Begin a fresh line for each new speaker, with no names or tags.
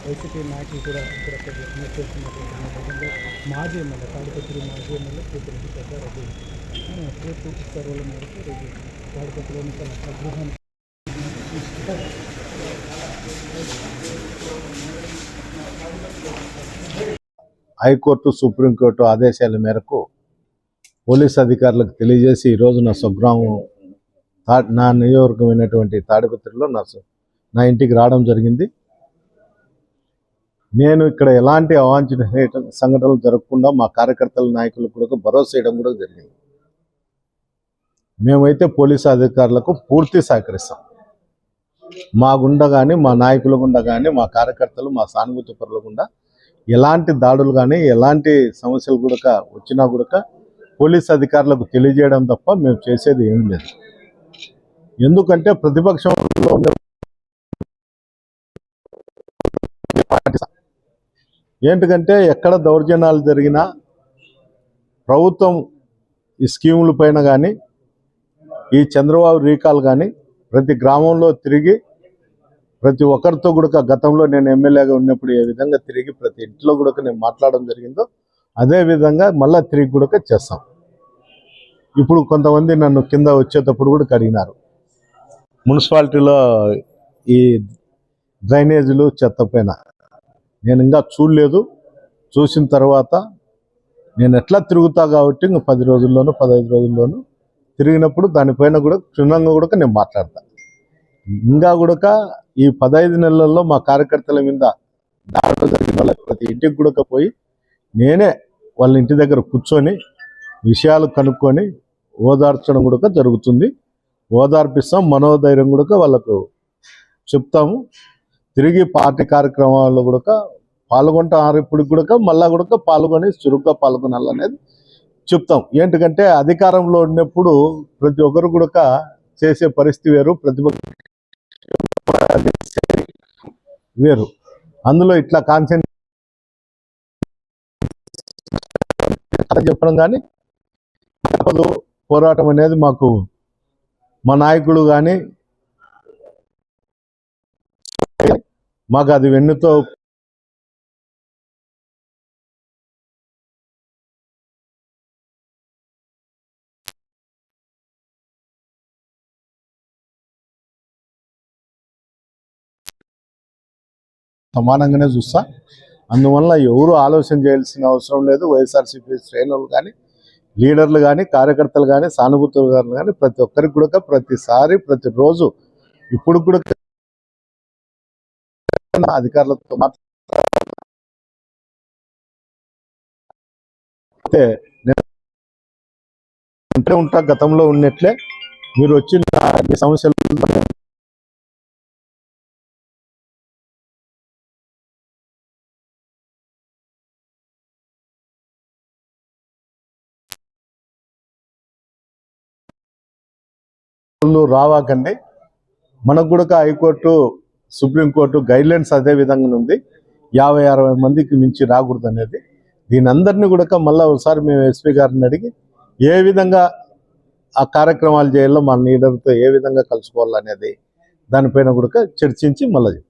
YCP నాయకులు కూడా ఇక్కడ విమర్శ చేస్తున్నటువంటి మాజీ ఎమ్మెల్యే తాడిపత్రి మాజీ ఎమ్మెల్యే కూతురెడ్డి పెద్దారెడ్డి ఆ, పూర్తి ఉత్తర్వుల మేరకు రేపు తాడిపత్రిలోని తన స్వగృహాన్ని
హైకోర్టు సుప్రీంకోర్టు ఆదేశాల మేరకు పోలీస్ అధికారులకు తెలియజేసి ఈరోజు నా స్వగ్రామం నా నియోజకమైనటువంటి తాడిపత్రిలో నా నా ఇంటికి రావడం జరిగింది. నేను ఇక్కడ ఎలాంటి అవాంఛనీయ సంఘటనలు జరగకుండా మా కార్యకర్తల నాయకులకు కూడా భరోసా చేయడం కూడా జరిగింది. మేమైతే పోలీసు అధికారులకు పూర్తి సహకరిస్తాం. మా గుండా కానీ మా నాయకుల గుండా కానీ మా కార్యకర్తలు మా సానుభూతి పరుల గుండా ఎలాంటి దాడులు కానీ ఎలాంటి సమస్యలు కూడా వచ్చినా కూడా పోలీస్ అధికారులకు తెలియజేయడం తప్ప మేము చేసేది ఏం లేదు. ఎందుకంటే ప్రతిపక్షంలో ఏంటికంటే ఎక్కడ దౌర్జన్యాలు జరిగినా ప్రభుత్వం ఈ స్కీముల పైన కానీ ఈ చంద్రబాబు రీకాల్ కానీ ప్రతి గ్రామంలో తిరిగి ప్రతి ఒక్కరితో కూడా గతంలో నేను ఎమ్మెల్యేగా ఉన్నప్పుడు ఏ విధంగా తిరిగి ప్రతి ఇంట్లో కూడా నేను మాట్లాడడం జరిగిందో అదే విధంగా మళ్ళా తిరిగి కూడా చేస్తాం. ఇప్పుడు కొంతమంది నన్ను కింద వచ్చేటప్పుడు కూడా కడిగినారు. మున్సిపాలిటీలో ఈ డ్రైనేజీలు చెత్త పైన. నేను ఇంకా చూడలేదు. చూసిన తర్వాత నేను ఎట్లా తిరుగుతా కాబట్టి ఇంక పది రోజుల్లోనూ పదహైదు రోజుల్లోనూ తిరిగినప్పుడు దానిపైన కూడా క్షుణ్ణంగా కూడా నేను మాట్లాడతాను ఇంకా కూడా ఈ పదహైదు నెలల్లో మా కార్యకర్తల మీద దాడులు జరిగిన వాళ్ళకి ప్రతి ఇంటికి కూడా పోయి నేనే వాళ్ళ ఇంటి దగ్గర కూర్చొని విషయాలు కనుక్కొని ఓదార్చడం కూడా జరుగుతుంది. ఓదార్పిస్తాం మనోధైర్యం కూడా వాళ్ళకు చెప్తాము. తిరిగి పార్టీ కార్యక్రమాల్లో కూడా పాల్గొంటారు ఇప్పుడు కూడా మళ్ళా కూడా పాల్గొని చురుగ్గా పాల్గొనాలనేది చెప్తాం. ఏంటంటే అధికారంలో ఉన్నప్పుడు ప్రతి ఒక్కరు కూడా చేసే పరిస్థితి వేరు ప్రతిపక్ష వేరు. అందులో ఇట్లా కాన్సెంట్ చెప్పడం కానీ పోరాటం అనేది మాకు మా నాయకుడు కానీ మాకు అది వెన్నుతో సమానంగానే చూస్తా. అందువల్ల ఎవరు ఆలోచన చేయాల్సిన అవసరం లేదు. వైఎస్ఆర్సీపీ శ్రేణులు కానీ లీడర్లు కానీ కార్యకర్తలు కానీ సానుభూతులు కానీ ప్రతి ఒక్కరికి కూడా ప్రతిసారి ప్రతిరోజు ఇప్పుడు కూడా అధికారులతో మాట్లాడితే నేను ఉంటా గతంలో ఉన్నట్లే. మీరు వచ్చిన ఈ సమస్యలు రావాకండి. మనకు కూడా హైకోర్టు సుప్రీంకోర్టు గైడ్లైన్స్ అదే విధంగా ఉంది. యాభై అరవై మందికి మించి రాకూడదు అనేది దీని అందరినీ కూడా మళ్ళీ ఒకసారి మేము ఎస్పీ గారిని అడిగి ఏ విధంగా ఆ కార్యక్రమాలు చేయాలో మన లీడర్తో ఏ విధంగా కలుసుకోవాలనేది దానిపైన కూడా చర్చించి మళ్ళీ